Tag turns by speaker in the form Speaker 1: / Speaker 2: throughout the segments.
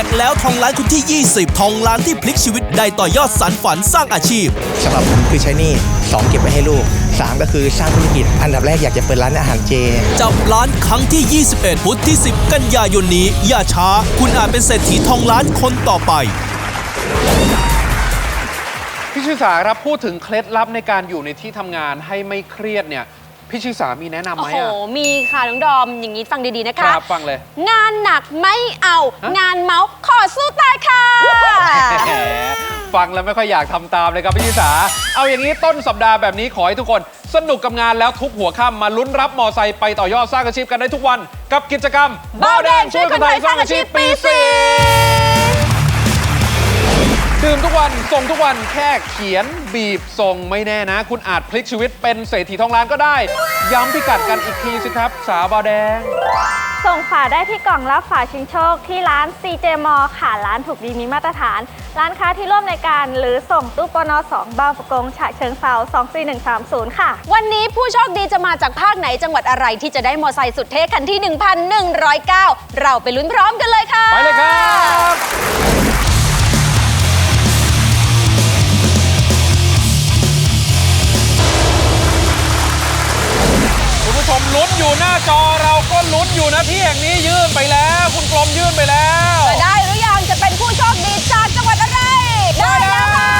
Speaker 1: กแล้วทองล้านคนที่ 20 ทองล้านที่พลิกชีวิตได้ต่อยอดสารฝันสร้างอาชีพ
Speaker 2: สำหรับผมคือใช้หนี่สองเก็บไว้ให้ลูกสามก็คือสร้างธุรกิจ อันดับแรกอยากจะเปิดร้านอาหารเจ
Speaker 1: จับล้านครั้งที่ 21 พุธที่ 10 กันยายนนี้ อย่าช้า คุณอาจเป็นเศรษฐีทองล้านคนต่อไป
Speaker 3: พี่ชิสาครับพูดถึงเคล็ดลับในการอยู่ในที่ทำงานให้ไม่เครียดเนี่ย พี่ชิสามีแนะนำ
Speaker 4: โอ้
Speaker 3: ไหม
Speaker 4: โห
Speaker 3: อะ
Speaker 4: มีค่ะน้องดอม อย่างนี้ฟังดีๆ นะ
Speaker 3: ค
Speaker 4: คะ
Speaker 3: รับฟังเลย
Speaker 4: งานหนักไม่เอา
Speaker 3: ฮะ
Speaker 4: งานเมาส์ขอสู้ตายค่ะ
Speaker 3: แหมฟังแล้วไม่ค่อยอยากทำตามเลยครับพี่ชิสา เอาอย่างนี้ต้นสัปดาห์แบบนี้ขอให้ทุกคน สนุกกับงานแล้วทุกหัวค่ำมาลุ้นรับมอไซค์ไปต่อยอดสร้างอาชีพกันได้ทุกวัน กับกิจกรรม
Speaker 4: บ้าวแดงช่วยคนไทยสร้างอาชีพปีสี่
Speaker 3: ส่งทุกวันแค่เขียนบีบส่งไม่แน่นะ คุณอาจพลิกชีวิตเป็นเศรษฐีทองล้านก็ได้ ย้ำพิกัดกันอีกทีสิครับ สาวบาวแดง
Speaker 5: ส่งฝาได้ที่กล่องรับฝาชิงโชคที่ร้าน CJ m a l l ค่ะร้านถูกดีมีมาตรฐาน ร้านค้าที่ร่วมรายการหรือส่งตู้ปน2บางประกงฉะเชิงเซา24130 ค่ะ
Speaker 4: วันนี้ผู้โชคดีจะมาจากภาคไหนจังหวัดอะไรที่จะได้มอไซค์สุดเท่คันที่ 1,109 เราไปลุ้นพร้อมกันเลยค่ะ
Speaker 3: ไปเลยครับ อยู่หน้าจอเราก็ลุ้นอยู่นะที่แห่งนี้ยื่นไปแล้ว คุณกลมยื่นไปแล้ว
Speaker 4: จะได้หรือยังจะเป็นผู้โชคดีจากจังหวัดอะไร ได้แล้วค่ะ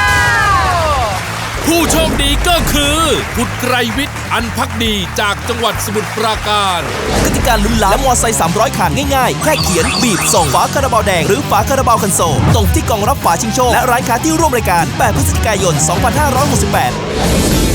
Speaker 6: ผู้โชคดีก็คือคุณไกรวิทย์อันพักดีจากจังหวัดสมุทรปราการ
Speaker 1: กติการลุ้นล้านและมอไซค์300คันง่ายๆ แค่เขียน บีบ ส่งฝาคาราบาวแดง หรือฝาคาราบาวคันโซลตรงที่กล่องรับฝาชิงโชค และร้านค้าที่ร่วมรายการ 8 พฤศจิกายน 2568